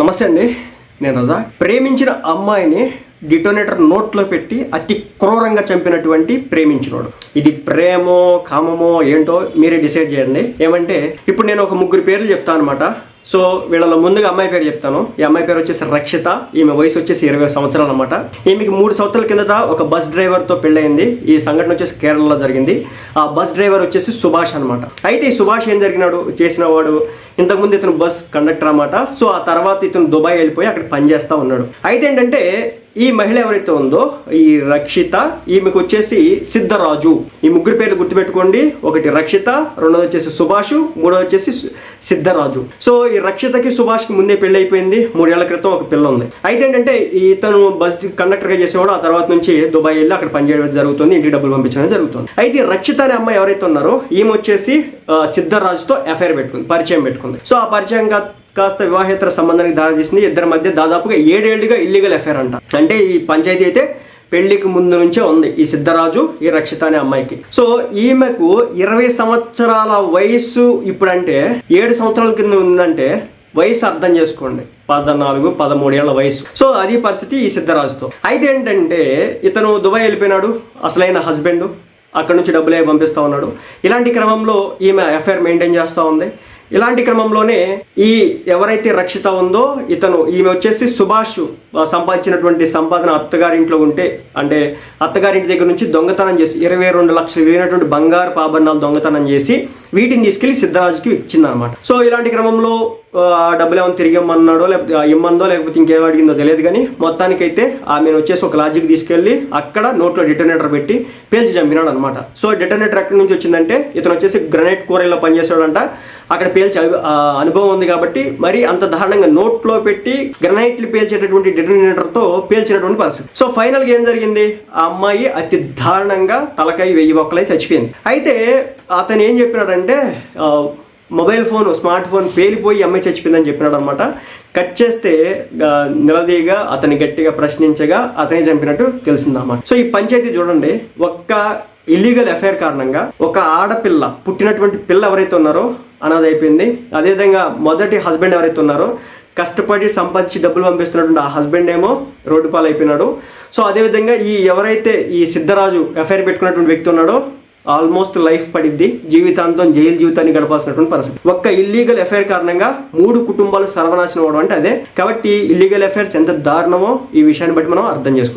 నమస్తే అండి నేను రజా. ప్రేమించిన అమ్మాయిని డిటోనేటర్ నోట్లో పెట్టి అతి క్రూరంగా చంపినటువంటి ప్రేమించినోడు. ఇది ప్రేమో కామమో ఏంటో మీరే డిసైడ్ చేయండి. ఏమంటే ఇప్పుడు నేను ఒక ముగ్గురు పేర్లు చెప్తాను అనమాట సో వీళ్ళలో ముందుగా అమ్మాయి పేరు చెప్తాను. ఈ అమ్మాయి పేరు వచ్చేసి రక్షిత. ఈమె వయసు వచ్చేసి ఇరవై సంవత్సరాలు అనమాట ఈమెకి మూడు సంవత్సరాల కిందట ఒక బస్ డ్రైవర్తో పెళ్ళయింది. ఈ సంఘటన వచ్చేసి కేరళలో జరిగింది. ఆ బస్ డ్రైవర్ వచ్చేసి సుభాష్ అనమాట అయితే ఈ సుభాష్ ఏం జరిగినాడు? చేసిన వాడు ఇంతకుముందు ఇతను బస్ కండక్టర్ అనమాట సో ఆ తర్వాత ఇతను దుబాయ్ వెళ్ళిపోయి అక్కడ పనిచేస్తూ ఉన్నాడు. అయితే ఏంటంటే ఈ మహిళ ఎవరైతే ఉందో? ఈ రక్షిత ఈమెకు వచ్చేసి సిద్ధరాజు. ఈ ముగ్గురు పేర్లు గుర్తుపెట్టుకోండి. ఒకటి రక్షిత రెండోది వచ్చేసి సుభాష్ మూడోది వచ్చేసి సిద్ధరాజు. సో ఈ రక్షితకి సుభాష్కి ముందే పెళ్ళి అయిపోయింది మూడేళ్ళ క్రితం ఒక పిల్ల ఉంది అయితే ఏంటంటే ఇతను బస్ కండక్టర్గా చేసేవాడు. ఆ తర్వాత నుంచి దుబాయ్ వెళ్ళి అక్కడ పనిచేయడం జరుగుతుంది. ఇంటికి డబ్బులు పంపించడం జరుగుతుంది. అయితే రక్షిత అనే అమ్మాయి ఎవరైతే ఉన్నారో ఈమె వచ్చేసి సిద్ధరాజుతో ఎఫ్ఐఆర్ పెట్టుకుంది. పరిచయం పెట్టుకుంది. సో ఆ పరిచయం కాస్త వివాహేతర సంబంధానికి దారితీసింది. ఇద్దరి మధ్య దాదాపుగా ఏడేళ్ళుగా ఇల్లీగల్ ఎఫ్ఐఆర్ అంట. అంటే ఈ పంచాయతీ అయితే పెళ్ళికి ముందు నుంచే ఉంది ఈ సిద్ధరాజు ఈ రక్షిత అనే అమ్మాయికి. సో ఈమెకు ఇరవై సంవత్సరాల వయసు ఇప్పుడంటే ఏడు సంవత్సరాల కింద ఉందంటే వయసు అర్థం చేసుకోండి. పద్నాలుగు పదమూడేళ్ళ వయసు సో అది పరిస్థితి ఈ సిద్ధరాజుతో. అయితే ఏంటంటే ఇతను దుబాయ్ వెళ్ళిపోయినాడు అసలైన హస్బెండ్. అక్కడ నుంచి డబ్బులు పంపిస్తూ ఉన్నాడు. ఇలాంటి క్రమంలో ఈమె అఫైర్ మెయింటైన్ చేస్తూ ఉంది. ఇలాంటి క్రమంలోనే ఈ ఎవరైతే రక్షిత ఉందో ఇతను ఈమె వచ్చేసి సుభాష్ సంపాదించినటువంటి సంపాదన అత్తగారింట్లో ఉంటే అంటే అత్తగారింటి దగ్గర నుంచి దొంగతనం చేసి ఇరవై రెండు లక్షలు విలువైనటువంటి బంగారు పాభరణాలు దొంగతనం చేసి వీటిని తీసుకెళ్ళి సిద్ధరాజుకి ఇచ్చిందనమాట సో ఇలాంటి క్రమంలో ఆ, డబ్బులు ఏమైనా తిరిగి ఇమ్మన్నాడో లేకపోతే ఇమ్మందో లేకపోతే ఇంకేం అడిగిందో తెలియదు కానీ మొత్తానికైతే ఆమెను వచ్చేసి ఒక లాడ్జికి తీసుకెళ్ళి అక్కడ నోట్లో డిటోనేటర్ పెట్టి పేల్చి చంపినాడు అనమాట సో డిటోనేటర్ ఎక్కడి నుంచి వచ్చిందంటే ఇతను వచ్చేసి గ్రనైట్ కూరల్లో పనిచేసాడంట అక్కడ పేల్చి అనుభవం ఉంది కాబట్టి మరి అంత దారుణంగా నోట్లో పెట్టి గ్రనైట్లు పేల్చేటటువంటి డిటోనేటర్తో పేల్చినటువంటి పరిస్థితి. సో ఫైనల్గా ఏం జరిగింది? ఆ అమ్మాయి అతి దారుణంగా తలకాయ వెయ్యి ఒక్కలై చచ్చిపోయింది. అయితే అతను ఏం చెప్పినాడంటే మొబైల్ ఫోన్ స్మార్ట్ ఫోన్ పేలిపోయి అమ్మాయి చచ్చిపోయిందని చెప్పినాడు అనమాట కట్ చేస్తే నిలదీగా అతని గట్టిగా ప్రశ్నించగా అతనే చంపినట్టు తెలిసిందన్నమాట సో ఈ పంచాయతీ చూడండి ఒక్క ఇల్లీగల్ ఎఫ్ఐఆర్ కారణంగా ఒక ఆడపిల్ల పుట్టినటువంటి పిల్ల ఎవరైతే ఉన్నారో అనాథ అయిపోయింది. అదేవిధంగా మొదటి హస్బెండ్ ఎవరైతే ఉన్నారో కష్టపడి సంపాదించి డబ్బులు పంపిస్తున్నటువంటి ఆ హస్బెండ్ ఏమో రోడ్డు పాలైపోయినాడు. సో అదేవిధంగా ఈ ఎవరైతే ఈ సిద్ధరాజు ఎఫ్ఐఆర్ పెట్టుకున్నటువంటి వ్యక్తి ఉన్నాడో ఆల్మోస్ట్ లైఫ్ పడిద్ది. జీవితాంతం జైలు జీవితాన్ని గడపాల్సినటువంటి పరిస్థితి. ఒక్క ఇల్లీగల్ ఎఫైర్ కారణంగా మూడు కుటుంబాలు సర్వనాశనం అవడం అంటే అదే. కాబట్టి ఇల్లీగల్ ఎఫైర్స్ ఎంత దారుణమో ఈ విషయాన్ని బట్టి మనం అర్థం చేసుకోవచ్చు